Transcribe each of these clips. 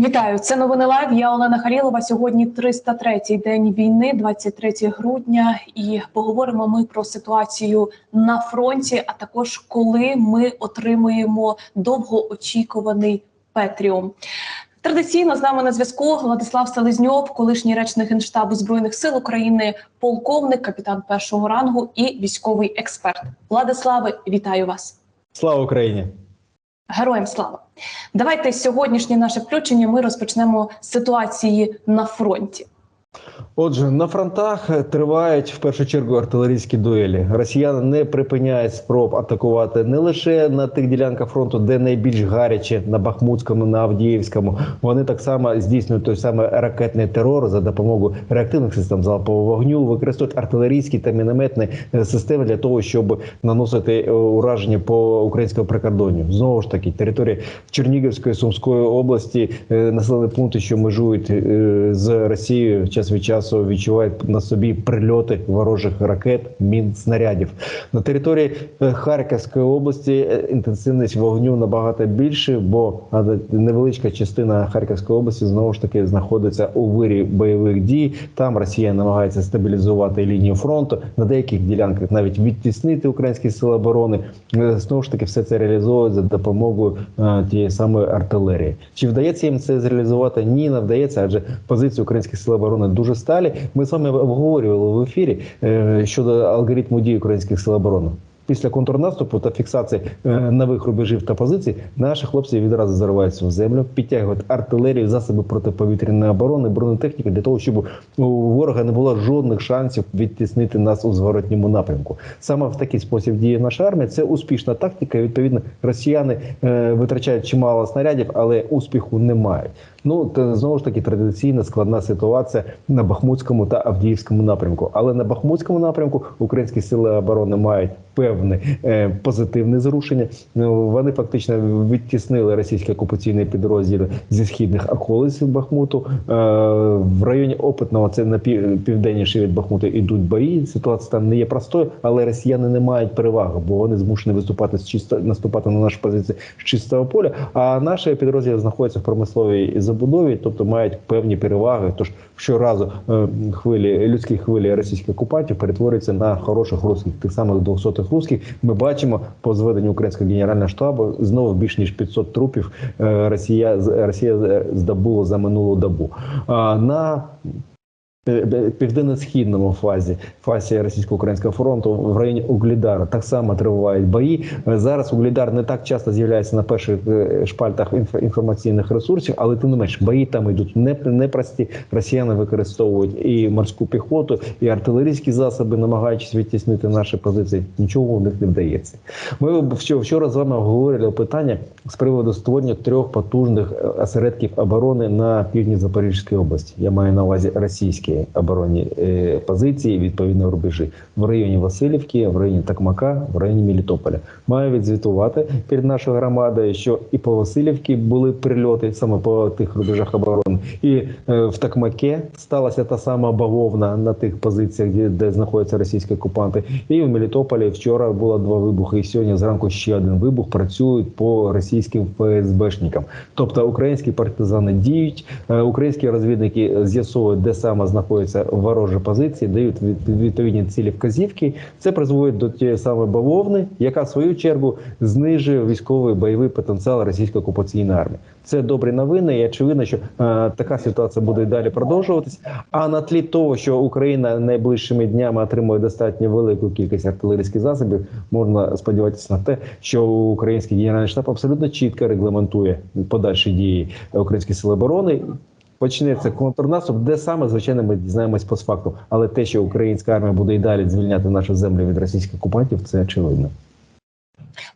Вітаю, це новини лайв. Я Олена Халілова. Сьогодні 303-й день війни, 23 грудня, і поговоримо ми про ситуацію на фронті. А також коли ми отримуємо довгоочікуваний Петріум. Традиційно з нами на зв'язку Владислав Селезньов, колишній речник генштабу збройних сил України, полковник, капітан першого рангу і військовий експерт. Владиславе, вітаю вас. Слава Україні! Героям слава! Давайте сьогоднішнє наше включення ми розпочнемо з ситуації на фронті. Отже, на фронтах тривають в першу чергу артилерійські дуелі. Росіяни не припиняють спроб атакувати не лише на тих ділянках фронту, де найбільш гаряче на Бахмутському, на Авдіївському. Вони так само здійснюють той самий ракетний терор за допомогою реактивних систем залпового вогню, використовують артилерійські та мінометні е, системи для того, щоб наносити е, ураження по українському прикордонню. Знову ж таки, територія Чернігівської Сумської області, е, населені пункти, що межують з Росією, час від часу відчувають на собі прильоти ворожих ракет, мін снарядів. На території е, Харківської області е, інтенсивність вогню набагато більше, бо невеличка частина Харківської області знову ж таки знаходиться у вирі бойових дій. Там Росія намагається стабілізувати лінію фронту на деяких ділянках, навіть відтіснити українські сили оборони. Е, Знову ж таки, все це реалізовують за допомогою тієї самої артилерії. Чи вдається їм це зреалізувати? Ні, не вдається, адже позиції українських сил оборони дуже сталі. Ми з вами обговорювали в ефірі е, щодо алгоритму дій українських сил оборони. Після контрнаступу та фіксації е, нових рубежів та позицій наші хлопці відразу зариваються в землю, підтягують артилерію, засоби протиповітряної оборони, бронетехніку для того, щоб у ворога не було жодних шансів відтіснити нас у зворотньому напрямку. Саме в такий спосіб діє наша армія. Це успішна тактика. і, Відповідно, росіяни е, витрачають чимало снарядів, але успіху не мають. Ну та знову ж таки традиційна складна ситуація на Бахмутському та Авдіївському напрямку. Але на Бахмутському напрямку українські сили оборони мають певне е, позитивне зрушення. Ну, вони фактично відтіснили російські окупаційні підрозділи зі східних околиць Бахмуту. Е, в районі Опитного, це на південніше від Бахмуту, ідуть бої. Ситуація там не є простою, але росіяни не мають переваги, бо вони змушені виступати з чисто наступати на наші позиції з чистого поля. А наші підрозділи знаходяться в промисловій забудові, тобто мають певні переваги. Тож щоразу е, хвилі людські хвилі російських окупантів перетворюються на хороших русських, тих самих 200 русських. Ми бачимо по зведенню українського генерального штабу знову більш ніж 500 трупів. е, Росія Росія здобула за минулу добу. На південно-східному фазі фазі російсько-українського фронту в районі Углідара так само тривають бої. Е, Зараз Углідар не так часто з'являється на перших е, шпальтах інф- інформаційних ресурсів, але тим не менш бої там йдуть не непрості. Росіяни використовують і морську піхоту, і артилерійські засоби, намагаючись відтіснити наші позиції. Нічого у них не вдається. Ми вчора, з вами обговорювали питання з приводу створення трьох потужних е, осередків оборони на півдні Запорізької області. Я маю на увазі російські оборонні е, позиції, відповідно рубежі в районі Васильівки, в районі Такмака, в районі Мелітополя. Маю відзвітувати перед нашою громадою, що і по Васильівці були прильоти саме по тих рубежах оборони, і е, в Такмаке сталася та сама бавовна на тих позиціях, де, де знаходяться російські окупанти. І в Мелітополі вчора було два вибухи. І сьогодні зранку ще один вибух. Працюють по російським ФСБшникам. Тобто українські партизани діють, е, українські розвідники з'ясовують, де саме знаходяться ворожі позиції, дають від- відповідні цілі вказівки. Це призводить до тієї самої бавовни, яка в свою чергу знижує військовий бойовий потенціал російської окупаційної армії. Це добрі новини, і очевидно, що е, така ситуація буде і далі продовжуватись. А на тлі того, що Україна найближчими днями отримує достатньо велику кількість артилерійських засобів, можна сподіватися на те, що український генеральний штаб абсолютно чітко регламентує подальші дії українських сил оборони. Почнеться контрнаступ, де саме звичайно ми дізнаємось по факту. Але те, що українська армія буде і далі звільняти нашу землю від російських окупантів, це очевидно.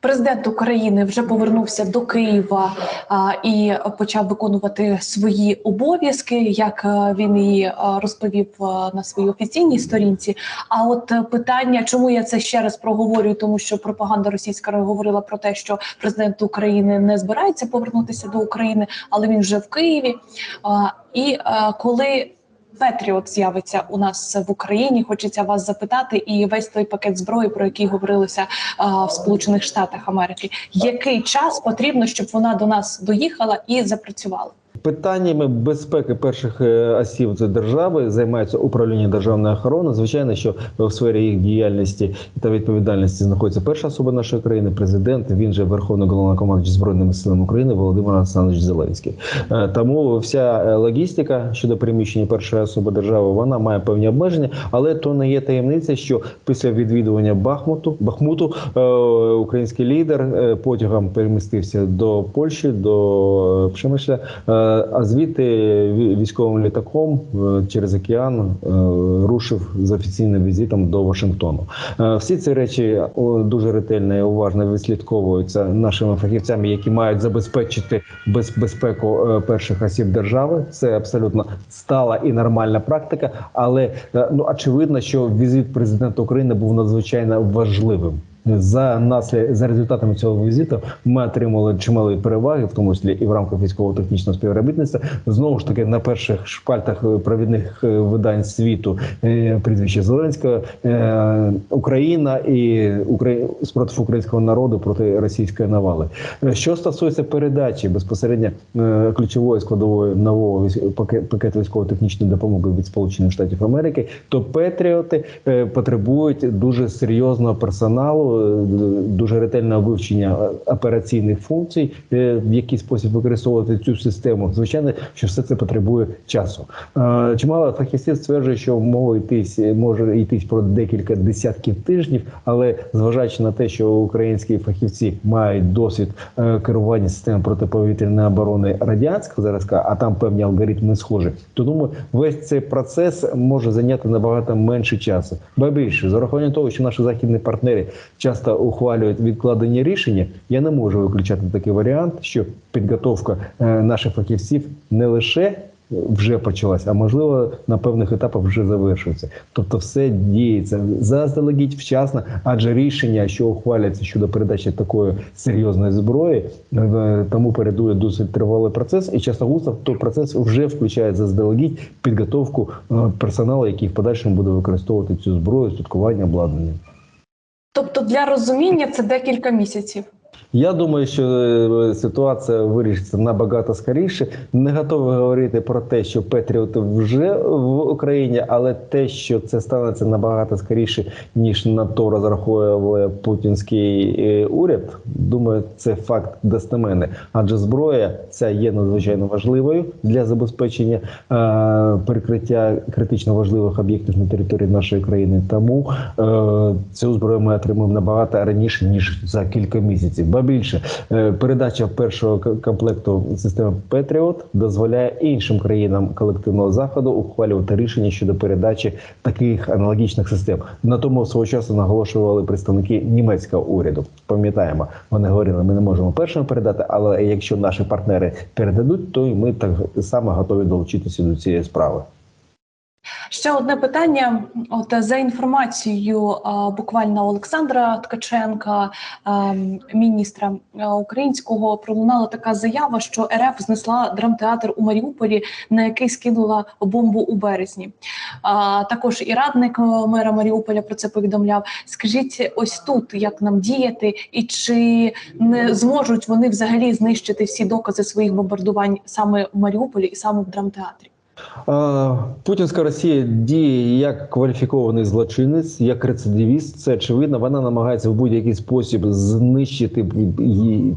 Президент України вже повернувся до Києва а, і почав виконувати свої обов'язки, як е, він і е, розповів е, на своїй офіційній сторінці. А от питання, чому я це ще раз проговорюю, тому що пропаганда російська говорила про те, що президент України не збирається повернутися до України, але він вже в Києві. А, і е, коли Петріот з'явиться у нас в Україні. Хочеться вас запитати, і весь той пакет зброї, про який говорилося а, в Сполучених Штатах Америки. Який час потрібно, щоб вона до нас доїхала і запрацювала? Питаннями безпеки перших е, осіб держави займається управління державної охорони. Звичайно, що в сфері їх діяльності та відповідальності знаходиться перша особа нашої країни, президент. Він же верховний головнокомандуючий збройними силами України Володимир Олександрович Зеленський. Е, Тому вся е, логістика щодо переміщення першої особи держави вона має певні обмеження, але то не є таємниця, що після відвідування Бахмуту Бахмуту український лідер потягом перемістився до Польщі, до Пшемишля, а звідти військовим літаком е, через океан е, рушив з офіційним візитом до Вашингтону. Е, Всі ці речі дуже ретельно і уважно відслідковуються нашими фахівцями, які мають забезпечити безпеку перших осіб держави. Це абсолютно стала і нормальна практика. Але ну очевидно, що візит президента України був надзвичайно важливим. За наслід за результатами цього візиту ми отримали чималі переваги, в тому числі і в рамках військово-технічного співробітництва. Знову ж таки, на перших шпальтах е, провідних е, видань світу е, прізвище Зеленського Україна і спротив українського народу проти російської навали. Що стосується передачі безпосередньо ключової складової нового пакету військово-технічної допомоги від Сполучених Штатів Америки, то Петріоти потребують дуже серйозного персоналу, дуже ретельного вивчення операційних функцій, е, в який спосіб використовувати цю систему. Звичайно, що все це потребує часу. Е, Чимало фахівців стверджує, що мова йтись може йтись про декілька десятків тижнів, але зважаючи на те, що українські фахівці мають досвід е, керування системою протиповітряної оборони радянського зразка, а там певні алгоритми схожі, то думаю, весь цей процес може зайняти набагато менше часу. Ба більше, з урахуванням того, що наші західні партнери часто ухвалюють відкладені рішення, я не можу виключати такий варіант, що підготовка е, наших фахівців не лише вже почалась, а можливо на певних етапах вже завершується. Тобто, все діється заздалегідь вчасно, адже рішення, що ухваляться щодо передачі такої серйозної зброї, е, тому передує досить тривалий процес, і часто густо той процес вже включає заздалегідь підготовку е, персоналу, який в подальшому буде використовувати цю зброю, слідкування обладнання. Тобто, для розуміння це декілька місяців. Я думаю, що е, ситуація вирішиться набагато скоріше. Не готовий говорити про те, що Петріоти вже в Україні, але те, що це станеться набагато скоріше, ніж на то розраховує путінський е, уряд. Думаю, це факт достеменний. Адже зброя ця є надзвичайно важливою для забезпечення е, перекриття критично важливих об'єктів на території нашої країни. Тому цю зброю ми отримаємо набагато раніше ніж за кілька місяців. Ба більше е, передача першого комплекту системи Петріот дозволяє іншим країнам колективного заходу ухвалювати рішення щодо передачі таких аналогічних систем. На тому свого часу наголошували представники німецького уряду. Пам'ятаємо, вони говорили, ми не можемо першими передати, але якщо наші партнери передадуть, то і ми так само готові долучитися до цієї справи. Ще одне питання. От за інформацією буквально Олександра Ткаченка, міністра українського, пролунала така заява, що РФ знесла драмтеатр у Маріуполі, на який скинула бомбу у березні. Також і радник е, мера Маріуполя про це повідомляв. Скажіть, ось тут як нам діяти, і чи не зможуть вони взагалі знищити всі докази своїх бомбардувань саме в Маріуполі і саме в драмтеатрі? Путінська Росія діє як кваліфікований злочинець, як рецидивіст. Це очевидно. Вона намагається в будь-який спосіб знищити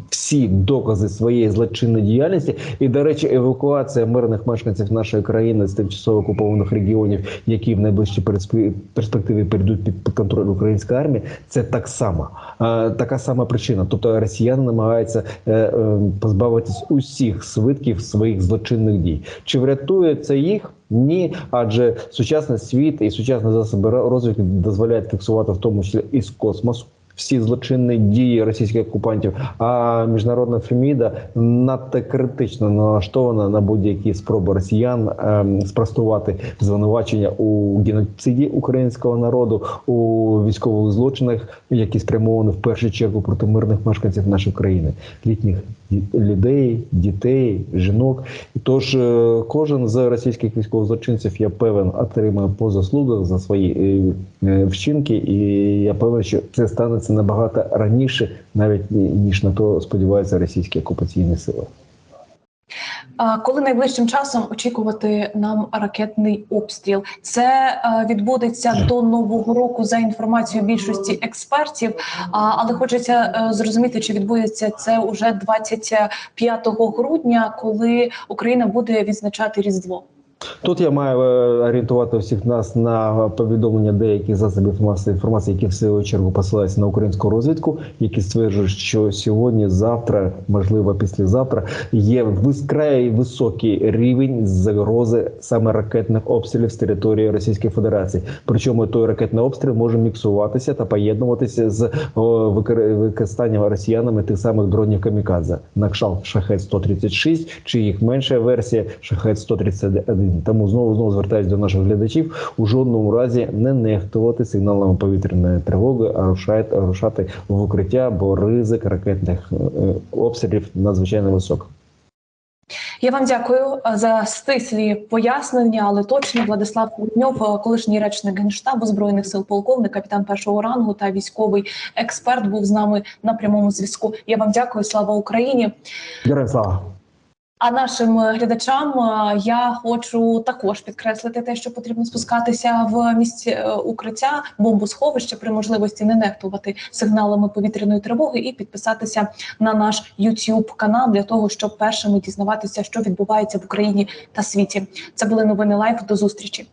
всі докази своєї злочинної діяльності. І, до речі, евакуація мирних мешканців нашої країни з тимчасово окупованих регіонів, які в найближчій перспе- перспективі перейдуть під, контроль української армії, це так само така сама причина. Тобто росіяни намагаються е, е, позбавитись усіх свидків своїх злочинних дій. Чи врятує це їх? Ні, адже сучасний світ і сучасні засоби розвитку дозволяють фіксувати в тому числі із космосу. Всі злочинні дії російських окупантів, а міжнародна Феміда надто критично налаштована на будь-які спроби росіян ем, спростувати звинувачення у геноциді українського народу, у військових злочинах, які спрямовані в першу чергу проти мирних мешканців нашої країни, літніх людей, дітей, жінок. Тож е, кожен з російських військових злочинців, я певен, отримає по заслугах за свої е, е, вчинки, і я певен, що це станеться набагато раніше, навіть ніж на то сподіваються російські окупаційні сили. Коли найближчим часом очікувати нам ракетний обстріл? Це е, відбудеться до нового року за інформацією більшості експертів. Але хочеться е, зрозуміти, чи відбудеться це уже 25 грудня, коли Україна буде відзначати Різдво. Тут я маю е, орієнтувати всіх нас на повідомлення деяких засобів масової інформації, які в свою чергу посилаються на українську розвідку, які стверджують, що сьогодні, завтра, можливо, післязавтра є вкрай високий рівень загрози саме ракетних обстрілів з території Російської Федерації. Причому той ракетний обстріл може міксуватися та поєднуватися з використанням росіянами тих самих дронів камікадзе на кшталт шахет 136 чи їх менша версія шахет 131 Тому знову знову звертаюся до наших глядачів у жодному разі не нехтувати сигналами повітряної тривоги, а рушати, рушати в укриття, бо ризик ракетних е, обстрілів надзвичайно високий. Я вам дякую за стислі пояснення, але точно Владислав Лутньов, е, колишній речник генштабу збройних сил, полковник, капітан першого рангу та військовий експерт, був з нами на прямому зв'язку. Я вам дякую. Слава Україні! Героям слава! А нашим е, глядачам е, я хочу також підкреслити те, що потрібно спускатися в місці е, укриття, бомбосховища при можливості не нехтувати сигналами повітряної тривоги і підписатися на наш YouTube канал для того, щоб першими дізнаватися, що відбувається в Україні та світі. Це були новини лайф. До зустрічі.